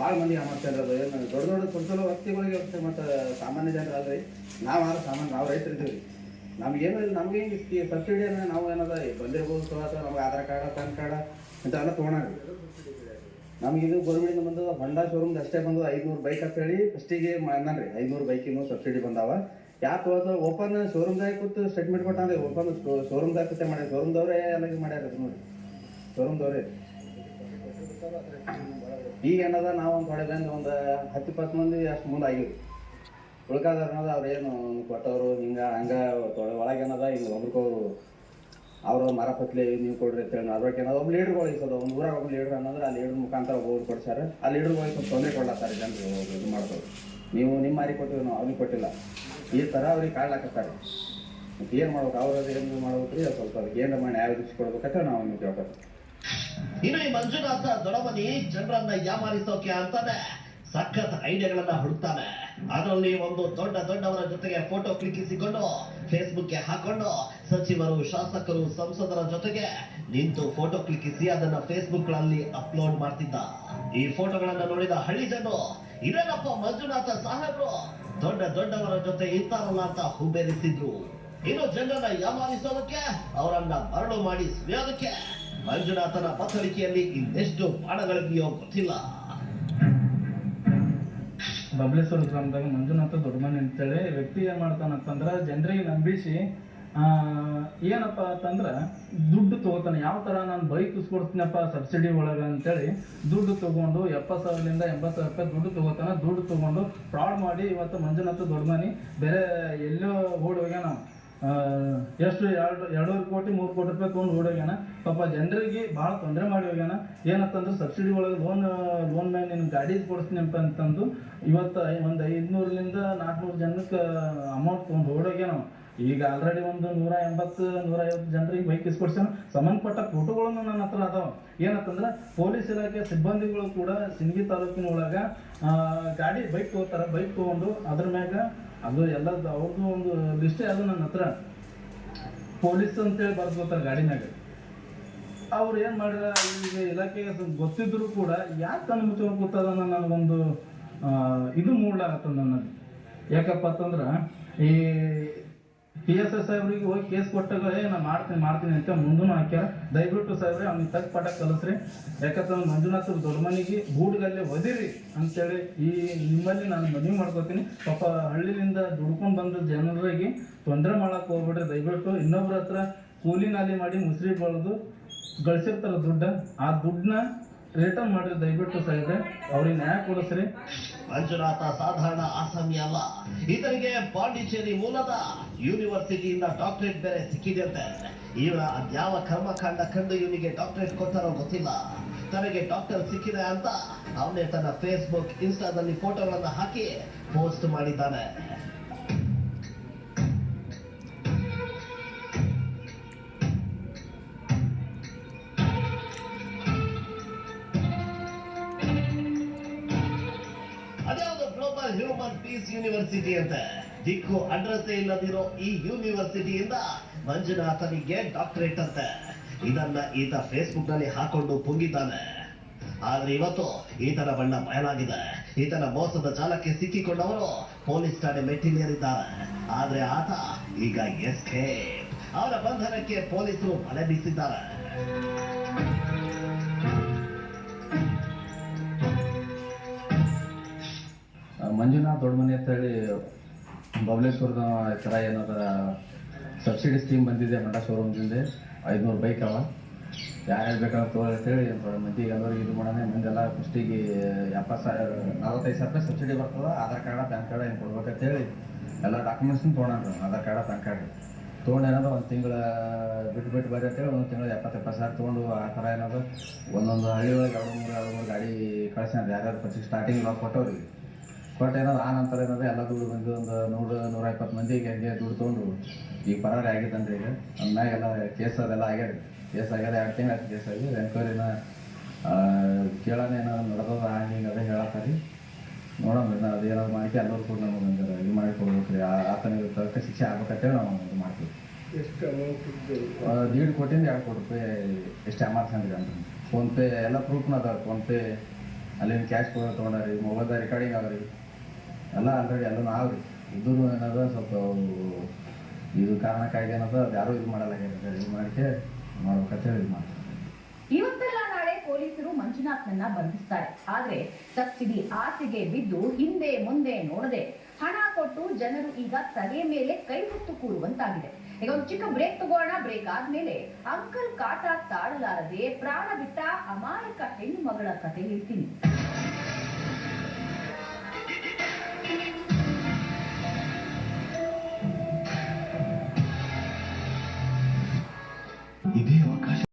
ಭಾಳ ಮಂದಿ ಮಾಡ್ತಾ ಇರೋದು ಏನು ದೊಡ್ಡ ದೊಡ್ಡ ಕುಂತಲ ವ್ಯಕ್ತಿಗಳಿಗೆ ಇರುತ್ತೆ ಮತ್ತು ಸಾಮಾನ್ಯ ಜನರು ಅಲ್ರಿ ನಾವು ಆದ್ರೆ ಸಾಮಾನ್ಯ ನಾವು ರೈತರು ಇದ್ದೀವಿ ನಮ್ಗೇನು ನಮಗೆ ಈ ಸಬ್ಸಿಡಿ ಅಂದರೆ ನಾವು ಏನದ ಬಂದಿರ್ಬೋದು ಅಥವಾ ನಮ್ಗೆ ಆಧಾರ್ ಕಾರ್ಡ, ಪ್ಯಾನ್ ಕಾರ್ಡ ಇಂಥವೆಲ್ಲ ತೊಗೊಳರಿ ನಮ್ಗೆ ಇದು ಗೌರ್ಮೆಂಟ್ ಬಂದು ಹೊಂಡಾ ಶೋರೂಮ್ದು ಅಷ್ಟೇ ಬಂದು ಐದುನೂರು ಬೈಕ್ ಅಂತ ಹೇಳಿ ಫಸ್ಟಿಗೆ ರೀ ಐದುನೂರು ಬೈಕಿನೂ ಸಬ್ಸಿಡಿ ಬಂದಾವ. ಯಾಕೆ ಓಪನ್ ಶೋರೂಮ್ದಾಗ ಕೂತು ಸ್ಟೇಟ್ಮೆಂಟ್ ಕೊಟ್ಟಾಂದ್ರೆ ಓಪನ್ ಶೋರೂಮ್ದಾಗ ಕೂತೆ ಮಾಡ್ಯಾರ. ಶೋರೂಮ್ದವ್ರೇ ಇದು ಮಾಡ್ಯಾರ ನೋಡಿ. ಶೋರೂಮ್ದವ್ರೇ ಈಗ ಏನದ ನಾವು ಒಂದು ಥೋಡೆ ಒಂದು ಹತ್ತು, ಇಪ್ಪತ್ತು ಮಂದಿ ಅಷ್ಟು ಮುಂದೆ ಆಗಿವಿ ಉಳ್ಕಾದ ಅನ್ನೋದು ಅವ್ರು ಏನು ಕೊಟ್ಟವರು, ಹಿಂಗ, ಹಂಗ ಒಳಗೆ ಏನದ ಹಿಂಗೆ ಒಬ್ರಿಗೊಬ್ರು ಅವರು ಮರ ಪತ್ಲೆ ನೀವು ಕೊಡ್ರಿ ಅಂತ ಹೇಳಿ, ಅದ್ರೊಳಗೆ ಏನದ ಒಬ್ಬ ಹೋಗಿ ಈಗ ಒಂದು ಊರಾಗ ಒಬ್ಬ ಲೀಡ್ರ್ ಅನ್ನೋದ್ರೆ, ಆ ಲೀಡ್ರ್ ಮುಖಾಂತರ ಒಬ್ಬರು ಕೊಡ್ಸಾರೆ. ಆ ಲೀಡರ್ಗಳಿಗೆ ಸ್ವಲ್ಪ ತೊಂದರೆ ಕೊಡ್ಲತ್ತಾರೆ ಜನರು ಇದು ಮಾಡ್ತಾರೆ ನೀವು ನಿಮ್ಮ ಮಾರಿ ಕೊಟ್ಟಿವಿ, ನಾವು ಅವ್ನಿಗೆ ಕೊಟ್ಟಿಲ್ಲ. ಈ ಥರ ಅವ್ರಿಗೆ ಕಾಡ್ಲಾಕತ್ತಾರೆ ಏನು ಮಾಡ್ಬೇಕು, ಅವ್ರದ್ದು ಏನು ಮಾಡ್ಬೇಕ್ರಿ ಅದು ಸ್ವಲ್ಪ ಅದಕ್ಕೆ ಏನು ಮಾಡಿ ಯಾವ ಕೊಡ್ಬೇಕಂತ ನಾವು ನಿಮ್ಗೆ ಕೇಳ್ಬೇಕು ಇನ್ನು ಈ ಮಂಜುನಾಥ ದೊಡಮನಿ ಜನರನ್ನ ಯಾಮಾರಿಸೋಕೆ ಅಂತಾನೆ ಸಖತ್ ಐಡಿಯಾಗಳನ್ನ ಹುಡುಕ್ತಾನೆ. ಅದರಲ್ಲಿ ಒಂದು ದೊಡ್ಡ ದೊಡ್ಡವರ ಜೊತೆಗೆ ಫೋಟೋ ಕ್ಲಿಕ್ಕಿಸಿಕೊಂಡು ಫೇಸ್ಬುಕ್ಗೆ ಹಾಕೊಂಡು ಸಚಿವರು, ಶಾಸಕರು, ಸಂಸದರ ಜೊತೆಗೆ ನಿಂತು ಫೋಟೋ ಕ್ಲಿಕ್ಕಿಸಿ ಅದನ್ನ ಫೇಸ್ಬುಕ್ಗಳಲ್ಲಿ ಅಪ್ಲೋಡ್ ಮಾಡ್ತಿದ್ದ. ಈ ಫೋಟೋಗಳನ್ನ ನೋಡಿದ ಹಳ್ಳಿ ಜನರು, ಇದೇನಪ್ಪ ಮಂಜುನಾಥ ಸಾಹೇಬ್ರು? ದೊಡ್ಡ ದೊಡ್ಡವರ ಜೊತೆ ಇರ್ತಾರಲ್ಲ ಅಂತ ಹುಬ್ಬೇರಿಸಿದ್ರು. ಇನ್ನು ಜನರನ್ನ ಯಾಮಾರಿಸೋದಕ್ಕೆ, ಅವರನ್ನ ಮರಳು ಮಾಡಿ ಸುರಿಯೋದಕ್ಕೆ ಮಂಜುನಾಥನ ಪತ್ರಿಕೆಯಲ್ಲಿ ಇನ್ನೆಷ್ಟು ಬಾಣಗಳಿದೆಯೋ ಗೊತ್ತಿಲ್ಲ. ಬಬ್ಲೇಶ್ವರ ಗ್ರಾಮದಾಗ ಮಂಜುನಾಥ ದೊಡ್ಡಮನಿ ಅಂತೇಳಿ ವ್ಯಕ್ತಿ ಏನ್ ಮಾಡ್ತಾನಂತಂದ್ರ ಜನರಿಗೆ ನಂಬಿಸಿ ಏನಪ್ಪ ಅಂತಂದ್ರ ದುಡ್ಡು ತಗೋತಾನೆ. ಯಾವ ತರ ನಾನು ಬೈಕ್ ಇಸ್ಕೊಡ್ತೀನಪ್ಪ ಸಬ್ಸಿಡಿ ಒಳಗ ಅಂತೇಳಿ ದುಡ್ಡು ತಗೊಂಡು ಎಪ್ಪತ್ತು ಸಾವಿರದಿಂದ ಎಂಬತ್ತು ಸಾವಿರ ರೂಪಾಯಿ ದುಡ್ಡು ತಗೋತಾನ. ದುಡ್ಡು ತಗೊಂಡು ಫ್ರಾಡ್ ಮಾಡಿ ಇವತ್ತು ಮಂಜುನಾಥ ದೊಡ್ಡಮನಿ ಬೇರೆ ಎಲ್ಲೋ ಓಡಿ ಹೋಗ್ಯಾನ. ಅವ. ಎಷ್ಟು ಎರಡು, ಎರಡೂವರೆ ಕೋಟಿ, ಮೂರು ಕೋಟಿ ರೂಪಾಯಿ ತೊಗೊಂಡು ಓಡೋಗ್ಯಾನ. ಪಾಪ ಜನರಿಗೆ ಭಾಳ ತೊಂದರೆ ಮಾಡಿ ಹೋಗ್ಯಾನ. ಏನಂತಂದ್ರೆ ಸಬ್ಸಿಡಿ ಒಳಗೆ ಲೋನ್ ಲೋನ್ ಮೇಲೆ ನಿನ್ನ ಗಾಡಿ ಕೊಡಿಸ್ತೀನಿ ಅಂತ ಅಂತಂದು ಇವತ್ತು ಒಂದು ಐದುನೂರಿಂದ ನಾಲ್ಕುನೂರು ಜನಕ್ಕೆ ಅಮೌಂಟ್ ತೊಗೊಂಡು ಓಡೋಗ್ಯಾನ. ಈಗ ಆಲ್ರೆಡಿ ಒಂದು ನೂರ ಎಂಬತ್ತು, ನೂರ ಐವತ್ತು ಜನರಿಗೆ ಬೈಕ್ ಇಸ್ಕೊಡ್ಸ್ಯಾನ ಸಂಬಂಧಪಟ್ಟ ಫೋಟೋಗಳನ್ನು ನನ್ನ ಹತ್ರ ಅದಾವ. ಏನಂತಂದ್ರೆ ಪೊಲೀಸ್ ಇಲಾಖೆ ಸಿಬ್ಬಂದಿಗಳು ಕೂಡ ಸಿಂಗಿ ತಾಲೂಕಿನ ಒಳಗೆ ಗಾಡಿ ಬೈಕ್ ತಗೋತಾರ. ಬೈಕ್ ತೊಗೊಂಡು ಅದ್ರ ಮ್ಯಾಗ ಅದು ಎಲ್ಲ ಅವ್ರದ್ದು ಒಂದು ಲಿಸ್ಟೇ ಅದು ನನ್ನ ಹತ್ರ. ಪೊಲೀಸ್ ಅಂತೇಳಿ ಬರ್ದ್ಕೋತಾರೆ ಗಾಡಿ ಗಾಡಿನಾಗ. ಅವ್ರು ಏನ್ ಮಾಡಿರ ಈಗ ಇಲಾಖೆಗೆ ಗೊತ್ತಿದ್ರು ಕೂಡ ಯಾಕೆ ಕಣ್ಣು ಮುಚ್ಕೊಂಡು ಕೂತದ ನನಗೊಂದು ಇದು ಮೂಡ್ಲಾಗತ್ತ ನನ್ನಲ್ಲಿ. ಯಾಕಪ್ಪ ಅಂತಂದ್ರ, ಈ ಪಿ ಎಸ್ ಎಸ್ ಸಾಹೇಬ್ರಿಗೆ ಹೋಗಿ ಕೇಸ್ ಕೊಟ್ಟಾಗ ಏ, ನಾ ಮಾಡ್ತೀನಿ ಮಾಡ್ತೀನಿ ಅಂತ ಮುಂದೂ ಹಾಕ್ಯಾರ. ದಯವಿಟ್ಟು ಸಾಹೇಬ್ರೆ, ಅವ್ನಿಗೆ ತಕ್ಕ ಪಾಠ ಕಲಿಸ್ರಿ. ಯಾಕಂದ್ರೆ ಮಂಜುನಾಥ್ ದೊಡ್ಡ ಮನೆಗೆ ಗೂಡ್ಗಲ್ಲೇ ಒದಿರಿ ಅಂತೇಳಿ ಈ ನಿಮ್ಮಲ್ಲಿ ನಾನು ಮದುವೆ ಮಾಡ್ಕೋತೀನಿ. ಪಾಪ ಹಳ್ಳಿಯಿಂದ ದುಡ್ಕೊಂಡು ಬಂದ ಜನರಿಗೆ ತೊಂದರೆ ಮಾಡಕ್ಕೆ ಹೋಗ್ಬಿಡ್ರಿ. ದಯವಿಟ್ಟು ಇನ್ನೊಬ್ರ ಹತ್ರ ಕೂಲಿ ನಾಲಿ ಮಾಡಿ ಮುಸ್ರಿ ಬಳಿದು ಗಳಿಸಿರ್ತಾರ ದುಡ್ಡ. ಆ ದುಡ್ಡನ್ನ ರಿಟರ್ನ್ ಮಾಡಿರಿ ದಯವಿಟ್ಟು ಸಾಹೇಬ್ರೆ. ಅವ್ರಿಗೆ ನ್ಯಾಯ ಕೊಡಿಸ್ರಿ. ಮಂಜುನಾಥ ಸಾಧಾರಣ ಆಸಾಮಿ ಅಲ್ಲ. ಈತನಿಗೆ ಪಾಂಡಿಚೇರಿ ಮೂಲದ ಯೂನಿವರ್ಸಿಟಿಯಿಂದ ಡಾಕ್ಟರೇಟ್ ಬೇರೆ ಸಿಕ್ಕಿದೆಯಂತೆ ಇವರ ಅದ್ಯಾವ ಕರ್ಮಕಾಂಡ ಕಂಡು ಇವನಿಗೆ ಡಾಕ್ಟರೇಟ್ ಕೊಟ್ಟಾರೋ ಗೊತ್ತಿಲ್ಲ. ತನಗೆ ಡಾಕ್ಟರ್ ಸಿಕ್ಕಿದೆ ಅಂತ ಅವನೇ ತನ್ನ ಫೇಸ್ಬುಕ್, ಇನ್ಸ್ಟಾದಲ್ಲಿ ಫೋಟೋಗಳನ್ನು ಹಾಕಿ ಪೋಸ್ಟ್ ಮಾಡಿದ್ದಾನೆ. ಪೀಸ್ ಯೂನಿವರ್ಸಿಟಿ ಅಂತ. ದಿಕ್ಕು ಅಡ್ರೆಸ್ ಇಲ್ಲದಿರೋ ಈ ಯೂನಿವರ್ಸಿಟಿಯಿಂದ ಮಂಜುನಾಥನಿಗೆ ಡಾಕ್ಟರೇಟ್ ಅಂತ. ಇದನ್ನ ಈತ ಫೇಸ್ಬುಕ್ನಲ್ಲಿ ಹಾಕೊಂಡು ಪುಂಗಿದ್ದಾನೆ. ಆದ್ರೆ ಇವತ್ತು ಈತನ ಬಣ್ಣ ಬಯಲಾಗಿದೆ. ಈತನ ಮೋಸದ ಜಾಲಕ್ಕೆ ಸಿಕ್ಕಿಕೊಂಡವರು ಪೊಲೀಸ್ ಠಾಣೆ ಮೆಟ್ಟಿಲೇರಿದ್ದಾರೆ. ಆದ್ರೆ ಆತ ಈಗ ಎಸ್ಕೇಪ್ ಅವರ ಬಂಧನಕ್ಕೆ ಪೊಲೀಸರು ಬಲೆ ಬೀಸಿದ್ದಾರೆ. ಮಂಜುನಾಥ್ ದೊಡ್ಡಮನೆ ಅಂತ ಹೇಳಿ ಬಬಲೇಶ್ವರದ ಥರ ಏನಾರ ಸಬ್ಸಿಡಿ ಸ್ಕೀಮ್ ಬಂದಿದೆ ಮಂಡ ಶೋರೂಮ್ದಿಂದ ಐದುನೂರು ಬೈಕ್ ಅವ. ಯಾರ್ಯಾರು ಬೇಕಾದ್ರೆ ತಗೊಳ್ಳಿ ಅಂತೇಳಿ ಮಂದಿಗೆ ಎಲ್ಲರಿಗೆ ಇದು ಮಾಡೋಣ ಮುಂದೆಲ್ಲ ಫಸ್ಟಿಗೆ ಎಪ್ಪತ್ತು ಸಾವಿರ, ನಲವತ್ತೈದು ಸಾವಿರ ರೂಪಾಯಿ ಸಬ್ಸಿಡಿ ಬರ್ತದೆ, ಆಧಾರ್ ಕಾರ್ಡ, ಪ್ಯಾನ್ ಕಾರ್ಡ್ ಏನು ಕೊಡ್ಬೇಕಂತೇಳಿ ಎಲ್ಲ ಡಾಕ್ಯುಮೆಂಟ್ಸ್ನ ತೊಗೊಂಡ್ರು ಆಧಾರ್ ಕಾರ್ಡ, ಪ್ಯಾನ್ ಕಾರ್ಡ್. ತೊಗೊಂಡು ಏನಾದ್ರು ಒಂದು ತಿಂಗಳ ಬಿಟ್ಟು ಬಿಟ್ಟು ಬರೀ ಅಂತೇಳಿ ಒಂದು ತಿಂಗಳು ಎಪ್ಪತ್ತು ಎಪ್ಪತ್ತು ಸಾವಿರ ತೊಗೊಂಡು ಆ ಥರ ಏನಾದ್ರು ಒಂದೊಂದು ಹಳ್ಳಿ ಒಳಗೆ ಎರಡು ಮೂರು ಎರಡು ಮೂರು ಗಾಡಿ ಕಳ್ಸ್ಯಾರ ಯಾರ್ಯಾರು ಫಸ್ಟ್ ಸ್ಟಾರ್ಟಿಂಗ್ ನಾವು ಕೊಟ್ಟವ್ರಿಗೆ. ಕೊಟ್ಟು ಏನಾದ್ರು ಆ ನಂತರ ಏನಾದ್ರು ಎಲ್ಲ ದುಡ್ಡು ಬಂದು ಒಂದು ನೂರು ನೂರ ಇಪ್ಪತ್ತು ಮಂದಿಗೆ ಹಂಗೆ ದುಡ್ಡು ತೊಗೊಂಡು ಈಗ ಪರಾರಿ ಆಗಿದ್ದಂದ್ರೆ ಈಗ. ಅಂದ್ಮ್ಯಾಗ ಎಲ್ಲ ಕೇಸ್ ಅದೆಲ್ಲ ಆಗ್ಯಾರ ಕೇಸ್ ಆಗ್ಯಾರ ಎರಡು ತಿಂಗಳು ಆಯ್ತು ಕೇಸ್ ಆಗಿ ಎನ್ಕ್ವೈರಿನ ಕೇಳೋಣ ನಡೆದದ ಹಂಗೆ ಹಿಂಗೆ ಅದೇ ಹೇಳತ್ತಾರಿ ನೋಡೋಣ ನಾ ಅದೇನಾದ್ರು ಮಾಹಿತಿ ಎಲ್ಲರೂ ಕೂಡ ನಮಗೆ ಹಂಗೆ ಇದು ಮಾಡಿ ಕೊಡ್ಬೇಕು ರೀ ಆತನಿಗೆ ತಕ್ಕ ಶಿಕ್ಷೆ ಆಗ್ಬೇಕಂತೇಳಿ ನಾವು ಇದು ಮಾಡ್ತೀವಿ. ದೀಡ್ ಕೋಟಿಂದ ಎರಡು ಕೋಟಿ ರೂಪಾಯಿ ಎಷ್ಟು ಅಮೌಂಟ್ ಅಂದ್ರೆ. ಅಂತ ಫೋನ್ಪೇ ಎಲ್ಲ ಪ್ರೂಫ್ನ ಅದಾವೆ ಫೋನ್ಪೇ ಅಲ್ಲಿನ ಕ್ಯಾಶ್ ಕೊಡೋದು ತೊಗೊಂಡಾರಿ ಮೊಬೈಲ್ದಾಗ ರೆಕಾರ್ಡಿಂಗ್ ಆಗ್ರಿ ಎಲ್ಲ ಆಲ್ರೆಡಿ ಎಲ್ಲನೂ ರೀ ಇದ್ರೂ ಏನದ ಸ್ವಲ್ಪ ಇದು ಕಾರಣಕ್ಕಾಗಿ ಏನದ, ಅದು ಯಾರೂ ಇದು ಮಾಡಲ್ಲ ಇದು ಮಾಡಕ್ಕೆ ಮಾಡ್ಬೇಕಂತ ಹೇಳಿ ಇದು ಮಾಡ್ತಾರೆ ಇವತ್ತೆಲ್ಲ ನಾಳೆ ಪೊಲೀಸರು ಮಂಜುನಾಥ್ನನ್ನ ಬಂಧಿಸ್ತಾರೆ. ಆದ್ರೆ ಸಬ್ಸಿಡಿ ಆಸೆಗೆ ಬಿದ್ದು ಹಿಂದೆ ಮುಂದೆ ನೋಡದೆ ಹಣ ಕೊಟ್ಟು ಜನರು ಈಗ ತಲೆ ಮೇಲೆ ಕೈ ಹೊತ್ತು ಕೂರುವಂತಾಗಿದೆ. ಈಗ ಒಂದು ಚಿಕ್ಕ ಬ್ರೇಕ್ ತಗೋಣ. ಬ್ರೇಕ್ ಆದ್ಮೇಲೆ ಅಂಕಲ್ ಕಾಟ ತಾಳಲಾರದೆ ಪ್ರಾಣ ಬಿಟ್ಟ ಅಮಾಯಕ ಹೆಣ್ಣು ಮಗಳ ಕತೆ ಹೇಳ್ತೀನಿ.